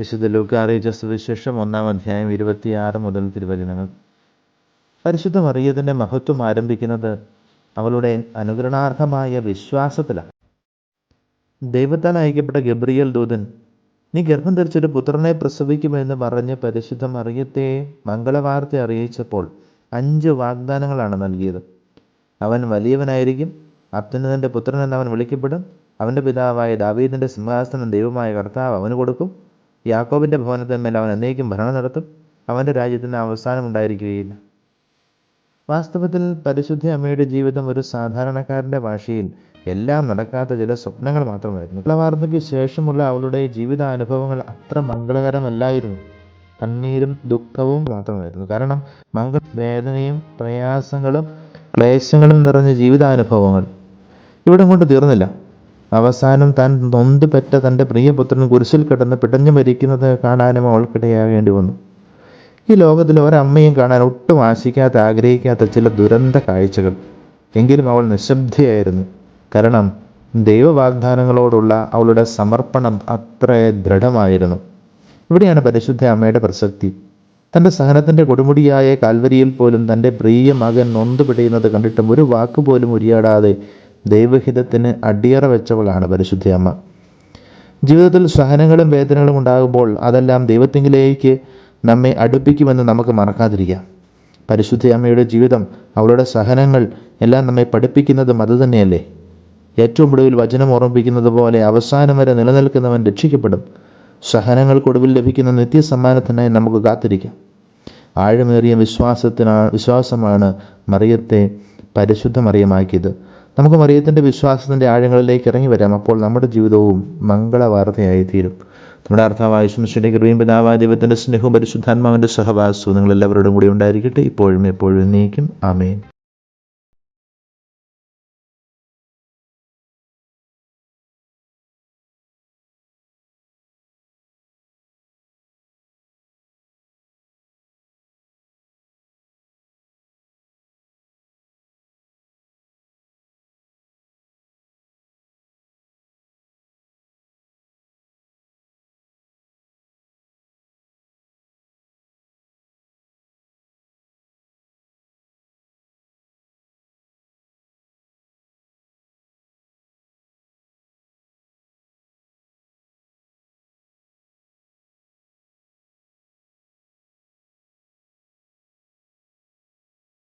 വിശുദ്ധ ലൂക്ക അറിയിച്ച സുവിശേഷം ഒന്നാം അധ്യായം ഇരുപത്തിയാറ് മുതൽ തിരുവചനങ്ങൾ. പരിശുദ്ധ മറിയത്തിന്റെ മഹത്വം ആരംഭിക്കുന്നത് അവളുടെ അനുകരണാർഹമായ വിശ്വാസത്തിലാണ്. ദൈവത്താൽ അയക്കപ്പെട്ട ഗബ്രിയൽ ദൂതൻ നീ ഗർഭം ധരിച്ചൊരു പുത്രനെ പ്രസവിക്കുമെന്ന് പറഞ്ഞ് പരിശുദ്ധ മറിയത്തെ മംഗളവാർത്ത അറിയിച്ചപ്പോൾ അഞ്ച് വാഗ്ദാനങ്ങളാണ് നൽകിയത്. അവൻ വലിയവനായിരിക്കും അത്യുന്നതന്റെ പുത്രൻ എന്ന് അവൻ വിളിക്കപ്പെടും. അവന്റെ പിതാവായ ദാവീദിന്റെ സിംഹാസനം ദൈവമായ കർത്താവ് അവന് കൊടുക്കും. യാക്കോബിന്റെ ഭവനത്തിന്മേൽ അവൻ എന്നേക്കും ഭരണം നടത്തും. അവന്റെ രാജ്യത്തിന് അവസാനം ഉണ്ടായിരിക്കുകയില്ല. വാസ്തവത്തിൽ പരിശുദ്ധ അമ്മയുടെ ജീവിതം ഒരു സാധാരണക്കാരന്റെ ഭാഷയിൽ എല്ലാം നടക്കാത്ത ചില സ്വപ്നങ്ങൾ മാത്രമായിരുന്നു. മംഗളവാർത്തയ്ക്ക് ശേഷമുള്ള അവളുടെ ജീവിതാനുഭവങ്ങൾ അത്ര മംഗളകരമല്ലായിരുന്നു. കണ്ണീരും ദുഃഖവും മാത്രമായിരുന്നു. കാരണം മംഗ വേദനയും പ്രയാസങ്ങളും ക്ലേശങ്ങളും നിറഞ്ഞ ജീവിതാനുഭവങ്ങൾ ഇവിടം കൊണ്ട് തീർന്നില്ല. അവസാനം താൻ നൊന്തുപെറ്റ തന്റെ പ്രിയപുത്രൻ കുരിശിൽ കിടന്ന് പിടഞ്ഞു മരിക്കുന്നത് കാണാനും അവൾക്കിടയാകേണ്ടി വന്നു. ഈ ലോകത്തിൽ ഒരമ്മയും കാണാൻ ഒട്ടും ആശിക്കാത്ത ആഗ്രഹിക്കാത്ത ചില ദുരന്ത കാഴ്ചകൾ. എങ്കിലും അവൾ നിശബ്ദയായിരുന്നു. കാരണം ദൈവവാഗ്ദാനങ്ങളോടുള്ള അവളുടെ സമർപ്പണം അത്ര ദൃഢമായിരുന്നു. ഇവിടെയാണ് പരിശുദ്ധ അമ്മയുടെ പ്രസക്തി. തന്റെ സഹനത്തിന്റെ കൊടുമുടിയായ കാൽവരിയിൽ പോലും തന്റെ പ്രിയ മകൻ നൊന്തു പിടയുന്നത് കണ്ടിട്ടും ഒരു വാക്ക് പോലും ഉരിയാടാതെ ദൈവഹിതത്തിന് അടിയറ വെച്ചവളാണ് പരിശുദ്ധ അമ്മ ജീവിതത്തിൽ സഹനങ്ങളും വേദനകളും ഉണ്ടാകുമ്പോൾ അതെല്ലാം ദൈവത്തിങ്കിലേക്ക് നമ്മെ അടുപ്പിക്കുമെന്ന് നമുക്ക് മറക്കാതിരിക്കാം. പരിശുദ്ധ അമ്മയുടെ ജീവിതം അവളുടെ സഹനങ്ങൾ എല്ലാം നമ്മെ പഠിപ്പിക്കുന്നതും അത് തന്നെയല്ലേ? ഏറ്റവും ഒടുവിൽ വചനം ഓർമ്മിപ്പിക്കുന്നത് പോലെ അവസാനം വരെ നിലനിൽക്കുന്നവൻ രക്ഷിക്കപ്പെടും. സഹനങ്ങൾക്കൊടുവിൽ ലഭിക്കുന്ന നിത്യസമ്മാനത്തിനായി നമുക്ക് കാത്തിരിക്കാം. ആഴമേറിയ വിശ്വാസത്തിനാ വിശ്വാസമാണ് മറിയത്തെ പരിശുദ്ധ മറിയമാക്കിയത്. നമുക്ക് മറിയത്തിന്റെ വിശ്വാസത്തിന്റെ ആഴങ്ങളിലേക്ക് ഇറങ്ങി വരാം. അപ്പോൾ നമ്മുടെ ജീവിതവും മംഗളവാർത്തയായി തീരും നമ്മുടെ അർത്ഥമായ ശുശ്രൂഷയുടെ കൃപയും പിതാവായ ദൈവത്തിന്റെ സ്നേഹവും പരിശുദ്ധാത്മാവിന്റെ സഹവാസവും നിങ്ങളെല്ലാവരോടും കൂടി ഉണ്ടായിരിക്കട്ടെ. ഇപ്പോഴും എപ്പോഴും എന്നേക്കും. ആമേൻ.